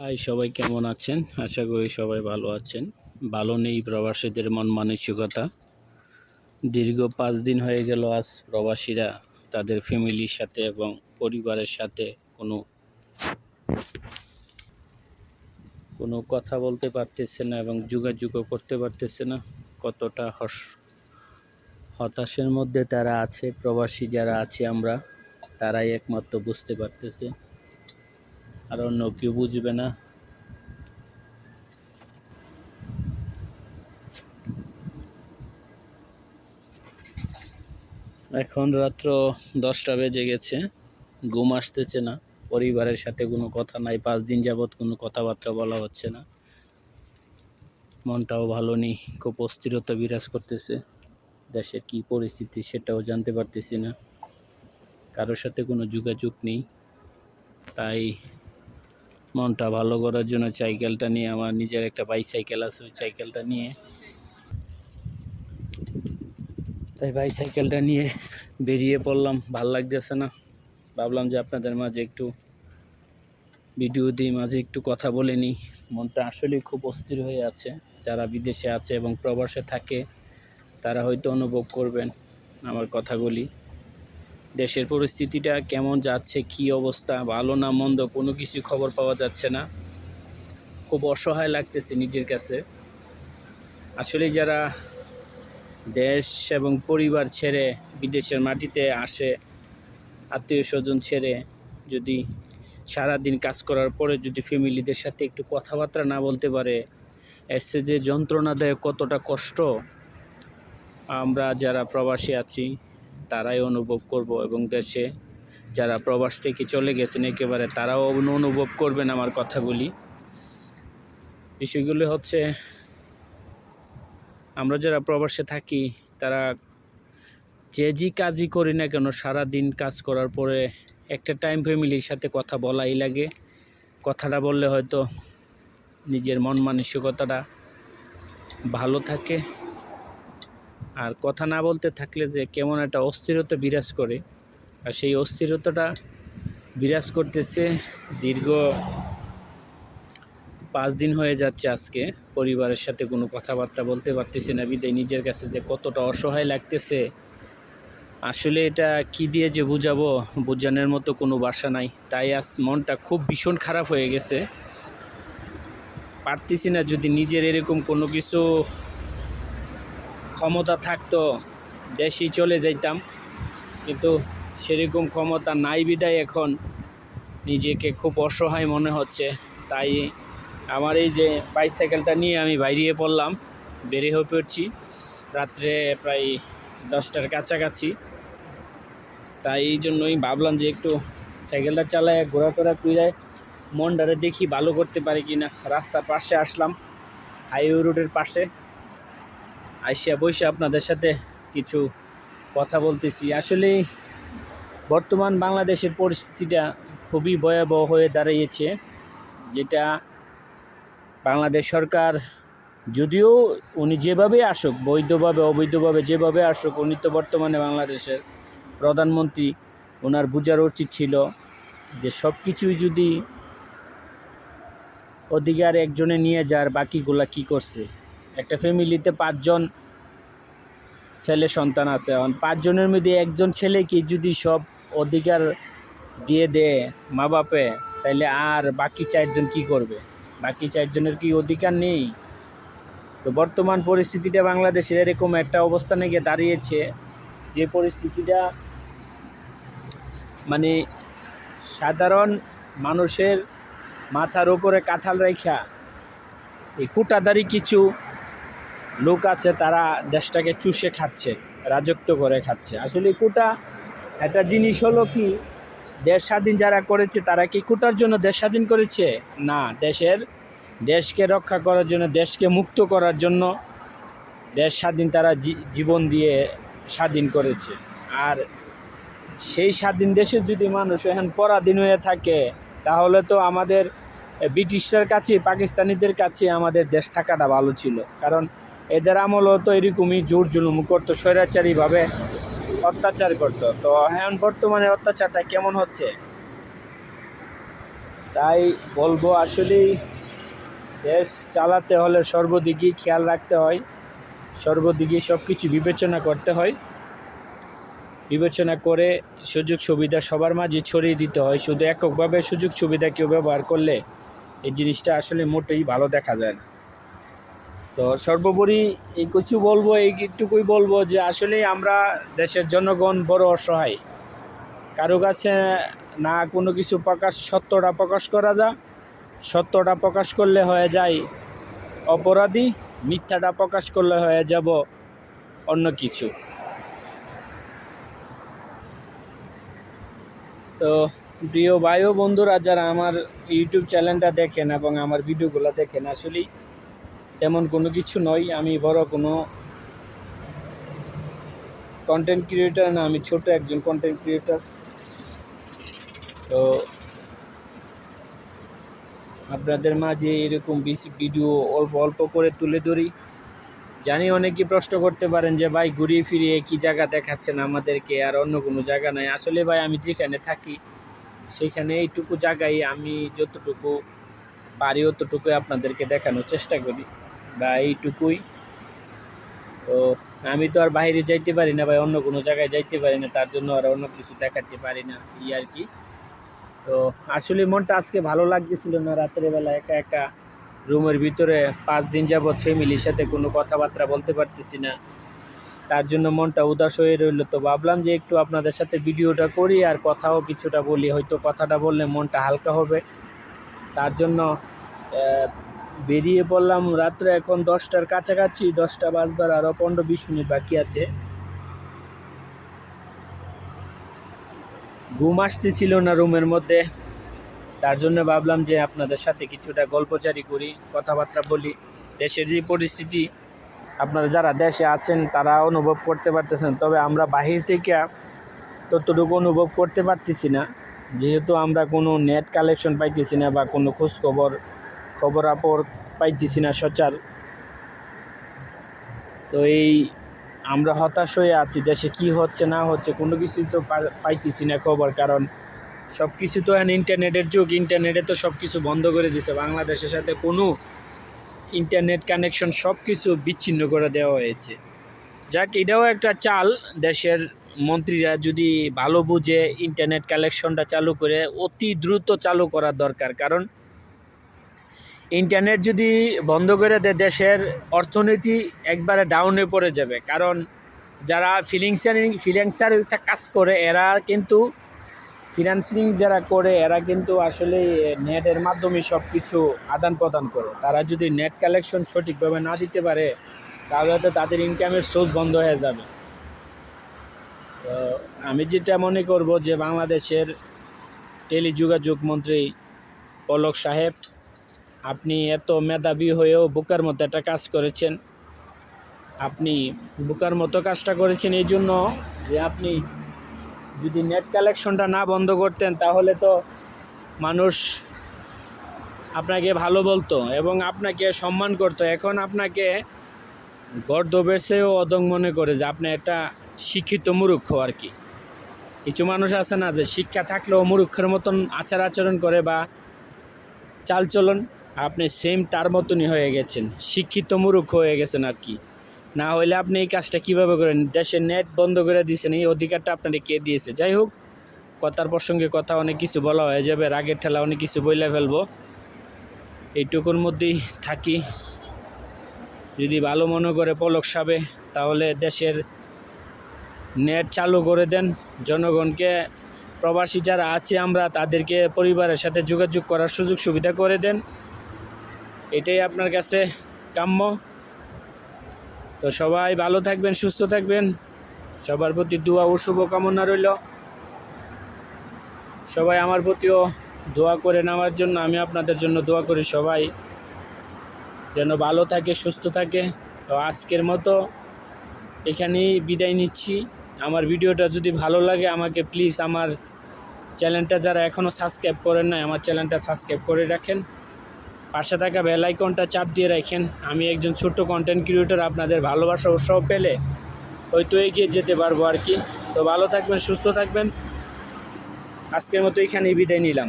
High সবাই কেমন আছেন? আশা করি সবাই ভালো আছেন। ভালো নেই প্রবাসীদের মন মানসিকতা। দীর্ঘ পাঁচ দিন হয়ে গেল আজ প্রবাসীরা তাদের ফ্যামিলির সাথে এবং পরিবারের সাথে কোনো কোনো কথা বলতে পারতেছে না এবং যোগাযোগও করতে পারতেছে না। কতটা হস, হতাশের মধ্যে তারা আছে, প্রবাসী যারা আছে আমরা, তারাই একমাত্র বুঝতে পারতেছে। আর অন্য কেউ বুঝবে না। এখন রাত্র দশটা বেজে গেছে, ঘুম আসতেছে না, পরিবারের সাথে কোনো কথা নাই, পাঁচ দিন যাবৎ কোনো কথাবার্তা বলা হচ্ছে না। মনটাও ভালো নেই, খুব অস্থিরতা বিরাজ করতেছে, দেশের কী পরিস্থিতি সেটাও জানতে পারতেছি না। কারোর সাথে কোনো যোগাযোগ নেই, তাই মনটা ভালো করার জন্য সাইকেলটা নিয়ে, আমার নিজের একটা বাইসাইকেল আছে, ওই সাইকেলটা নিয়ে। তাই বাইসাইকেলটা নিয়ে বেরিয়ে পড়লাম, ভালো লাগতেছে না। ভাবলাম যে আপনাদের মাঝে একটু ভিডিও দিই, মাঝে একটু কথা বলে নিই। মনটা আসলে খুব অস্থির হয়ে আছে। যারা বিদেশে আছে এবং প্রবাসে থাকে, তারা হয়তো অনুভব করবেন আমার কথাগুলি। দেশের পরিস্থিতিটা কেমন যাচ্ছে, কি অবস্থা, ভালো না মন্দ, কোনো কিছু খবর পাওয়া যাচ্ছে না। খুব অসহায় লাগতেছে নিজের কাছে। আসলে যারা দেশ এবং পরিবার ছেড়ে বিদেশের মাটিতে আসে, আত্মীয় স্বজন ছেড়ে যদি সারাদিন কাজ করার পরে যদি ফ্যামিলিদের সাথে একটু কথাবার্তা না বলতে পারে এসে যে যন্ত্রণা দেয় কতটা কষ্ট, আমরা যারা প্রবাসী আছি তারাই অনুভব করব এবং দেশে যারা প্রবাস থেকে চলে গেছেন একেবারে তারাও অনু- অনুভব করবেন আমার কথাগুলি। বিষয়গুলি হচ্ছে, আমরা যারা প্রবাসে থাকি, তারা যে যে কাজই করি না কেন সারা দিন কাজ করার পরে একটা টাইম ফ্যামিলির সাথে কথা বলাই লাগে। কথাটা বললে হয়তো নিজের মন মানসিকতাটা ভালো থাকে। আর কথা না বলতে থাকলে যে কেমন একটা অস্থিরতা বিরাজ করে। আর সেই অস্থিরতাটা বিরাজ করতেছে দীর্ঘ পাঁচ দিন হয়ে যাচ্ছে আজকে। পরিবারের সাথে কোনো কথাবার্তা বলতে পারতেছি না। বিদায় নিজের কাছে যে কতটা অসহায় লাগতেছে। আসলে এটা কি দিয়ে যে বুঝাবো? বোঝানোর মতো কোনো বাসা নাই। তাই আজ মনটা খুব ভীষণ খারাপ হয়ে গেছে। পারতেছি না যদি নিজের এরকম কোনো কিছু ক্ষমতা থাকতো, দেশেই চলে যাইতাম। কিন্তু সেরকম ক্ষমতা নাই বিদায় এখন নিজেকে খুব অসহায় মনে হচ্ছে। তাই আমার এই যে বাইসাইকেলটা নিয়ে আমি বাইরিয়ে পড়লাম বেরিয়ে হয়ে পড়ছি। রাত্রে প্রায় দশটার কাছাকাছি। তাই এই জন্যই ভাবলাম যে একটু সাইকেলটা চালায়, ঘোরাফেরা করে মনটারে দেখি ভালো করতে পারি কি না রাস্তার পাশে আসলাম হাইওয়ে রোডের পাশে। আইসিয়া বসে আপনাদের সাথে কিছু কথা বলতেছি। আসলে বর্তমান বাংলাদেশের পরিস্থিতিটা খুবই ভয়াবহ হয়ে দাঁড়িয়েছে, যেটা বাংলাদেশ সরকার যদিও উনি যেভাবে আসুক, বৈধভাবে, অবৈধভাবে যেভাবে আসুক, উনি তো বর্তমানে বাংলাদেশের প্রধানমন্ত্রী ওনার বোঝার উচিত ছিল যে সব কিছুই যদি অধিকার একজনে নিয়ে যার, বাকিগুলা কি করছে? একটা ফ্যামিলিতে পাঁচজন ছেলে সন্তান আছে। পাঁচজনের মধ্যে একজন ছেলেকে যদি সব অধিকার দিয়ে দেয় মা বাপে, তাইলে আর বাকি চারজন কি করবে? বাকি চারজনের কি অধিকার নেই? তো বর্তমান পরিস্থিতিটা বাংলাদেশের এরকম একটা অবস্থানে গিয়ে দাঁড়িয়েছে যে পরিস্থিতিটা মানে সাধারণ মানুষের মাথার উপরে কাঁঠাল রেখা, এই কুটাদারি কিছু লোক আছে, তারা দেশটাকে চুষে খাচ্ছে, রাজত্ব করে খাচ্ছে। আসলে কোটা একটা জিনিস হলো কি, দেশ স্বাধীন যারা করেছে, তারা কি কুটার জন্য দেশ স্বাধীন করেছে? না, দেশের, দেশকে রক্ষা করার জন্য, দেশকে মুক্ত করার জন্য দেশ স্বাধীন তারা জীবন দিয়ে স্বাধীন করেছে। আর সেই স্বাধীন দেশের যদি মানুষ এখন পরাধীন হয়ে থাকে, তাহলে তো আমাদের ব্রিটিশদের কাছে, পাকিস্তানিদের কাছে আমাদের দেশ থাকাটা ভালো ছিল। কারণ এদের আমলও তো এরকমই জোর জুলুম করতো, স্বৈরাচারীভাবে অত্যাচার করতো। তো এখন বর্তমানে অত্যাচারটা কেমন হচ্ছে? তাই বলব আসলেই দেশ চালাতে হলে সর্বদিকে খেয়াল রাখতে হয়, সর্বদিকে সব কিছু বিবেচনা করতে হয়। বিবেচনা করে সুযোগ সুবিধা সবার মাঝে ছড়িয়ে দিতে হয়, শুধু এককভাবে সুযোগ সুবিধা কেউ ব্যবহার করলে এই জিনিসটা আসলে মোটেই ভালো দেখা যায় না। তো সর্বোপরি এই কিছু বলব এইটুকুই বলব যে আসলে আমরা দেশের জনগণ বড় অসহায়। কারও কাছে না কোনো কিছু প্রকাশ, সত্যটা প্রকাশ করা যায় সত্যটা প্রকাশ করলে হয়ে যায় অপরাধী, মিথ্যাটা প্রকাশ করলে হয়ে যাব অন্য কিছু। তো প্রিয় ভাই বন্ধুরা, যারা আমার ইউটিউব চ্যানেলটা দেখেন এবং আমার ভিডিওগুলো দেখেন, আসলেই তেমন কোনো কিছু নয়, আমি বড় কোনো কন্টেন্ট ক্রিয়েটার না, আমি ছোট একজন কন্টেন্ট ক্রিয়েটার তো আপনাদের মাঝে এরকম বেশি ভিডিও অল্প অল্প করে তুলে ধরি। জানি অনেকে প্রশ্ন করতে পারেন যে, ভাই, ঘুরিয়ে ফিরিয়ে কি জায়গা দেখাচ্ছেন আমাদেরকে? আর অন্য কোনো জায়গা নাই। আসলে ভাই, আমি যেখানে থাকি, সেখানে এইটুকু জায়গায় আমি যতটুকু পারি অতটুকু আপনাদেরকে দেখানোর চেষ্টা করি। বা এইটুকুই। তো আমি তো আর বাইরে যাইতে পারি না বা অন্য কোনো জায়গায় যাইতে পারি না, তার জন্য আর অন্য কিছু দেখাতে পারি না এই আর কি। তো আসলে মনটা আজকে ভালো লাগতেছিল না রাতের বেলা একা একা রুমের ভিতরে পাঁচ দিন যাবৎ ফ্যামিলির সাথে কোনো কথাবার্তা বলতে পারতেছি না। তার জন্য মনটা উদাস হয়ে রইল। তো ভাবলাম যে একটু আপনাদের সাথে ভিডিওটা করি আর কথাও কিছুটা বলি, হয়তো কথাটা বললে মনটা হালকা হবে। তার জন্য বেরিয়ে পড়লাম রাত্রে এখন দশটার কাছাকাছি, দশটা বাজবার আরও পনেরো বিশ মিনিট বাকি আছে। ঘুম আসতেছিল না রুমের মধ্যে। তার জন্য ভাবলাম যে আপনাদের সাথে কিছুটা গল্পচারি করি, কথাবার্তা বলি। দেশের যে পরিস্থিতি, আপনারা যারা দেশে আছেন তারা অনুভব করতে পারতেছেন, তবে আমরা বাহির থেকে ততটুকু অনুভব করতে পারতেছি না। যেহেতু আমরা কোনো নেট কালেকশন পাইতেছি না বা কোনো খোঁজ খবর খবরাপর পাইতেছি না সচার তো এই আমরা হতাশ হয়ে আছি, দেশে কি হচ্ছে, না হচ্ছে, কোনো কিছুই তো পাইতেছি না খবর, কারণ সব কিছু তো ইন্টারনেটের যুগ, ইন্টারনেটে তো সব কিছু বন্ধ করে দিছে। বাংলাদেশের সাথে কোনো ইন্টারনেট কানেকশন সব কিছু বিচ্ছিন্ন করে দেওয়া হয়েছে। যাক, এটাও একটা চাল, দেশের মন্ত্রীরা যদি ভালো বুঝে ইন্টারনেট কালেকশনটা চালু করে, অতি দ্রুত চালু করার দরকার। কারণ ইন্টারনেট যদি বন্ধ করে দেয়, দেশের অর্থনীতি একবারে ডাউনে পড়ে যাবে। কারণ যারা ফিলিংসারিং ফিলিংসার কাজ করে, এরা কিন্তু ফিনান্সিং যারা করে, এরা কিন্তু আসলে নেটের মাধ্যমে সব কিছু আদান প্রদান করে। তারা যদি নেট কালেকশন সঠিকভাবে না দিতে পারে, তাহলে তো তাদের ইনকামের সোর্স বন্ধ হয়ে যাবে। তো আমি যেটা মনে করব যে বাংলাদেশের টেলিযোগাযোগ মন্ত্রী পলক সাহেব আপনি এত মেধাবী হয়েও বোকার মতো একটা কাজ করেছেন। আপনি বোকার মতো কাজটা করেছেন এই জন্য যে আপনি যদি নেট কালেকশনটা না বন্ধ করতেন, তাহলে তো মানুষ আপনাকে ভালো বলতো এবং আপনাকে সম্মান করতো। এখন আপনাকে গর্দবের চেয়েও অদং মনে করে যে আপনি একটা শিক্ষিত মুরুক্ষ আর কি। কিছু মানুষ আছে না যে শিক্ষা থাকলেও মুরুক্ষের মতন আচার আচরণ করে বা চালচলন আপনি সেম তার মতনই হয়ে গেছেন। শিক্ষিত মুরুক্ষ হয়ে গেছেন আর কি। না হলে আপনি এই কাজটা কীভাবে করেন? দেশের নেট বন্ধ করে দিয়েছেন এই অধিকারটা আপনাকে কে দিয়েছে? যাই হোক, কথার প্রসঙ্গে কথা অনেক কিছু বলা হয়ে যাবে, রাগের ঠেলা অনেক কিছু বইলে ফেলব। এইটুকুর মধ্যেই থাকি। যদি ভালো মনে করে পলক সাবে, তাহলে দেশের নেট চালু করে দেন। জনগণকে, প্রবাসী যারা আছি আমরা, তাদেরকে পরিবারের সাথে যোগাযোগ করার সুযোগ সুবিধা করে দেন। এটাই আপনার কাছে কাম্য। তো সবাই ভালো থাকবেন, সুস্থ থাকবেন। সবার প্রতি দোয়া ও শুভকামনা রইল। সবাই আমার প্রতিও দোয়া করে নেওয়ার জন্য আমি আপনাদের জন্য দোয়া করি সবাই। যেন ভালো থাকে, সুস্থ থাকে। তো আজকের মতো এখানেই বিদায় নিচ্ছি। আমার ভিডিওটা যদি ভালো লাগে আমাকে প্লিজ আমার চ্যানেলটা যারা এখনও সাবস্ক্রাইব করেন না আমার চ্যানেলটা সাবস্ক্রাইব করে রাখেন। পাশে থাকা বেল আইকনটা চাপ দিয়ে রাখেন। আমি একজন ছোট্ট কন্টেন্ট ক্রিয়েটর আপনাদের ভালোবাসা, উৎসাহ পেলে হয়তো এগিয়ে যেতে পারব আর কি। তো ভালো থাকবেন, সুস্থ থাকবেন। আজকের মতো এখানেই বিদায় নিলাম।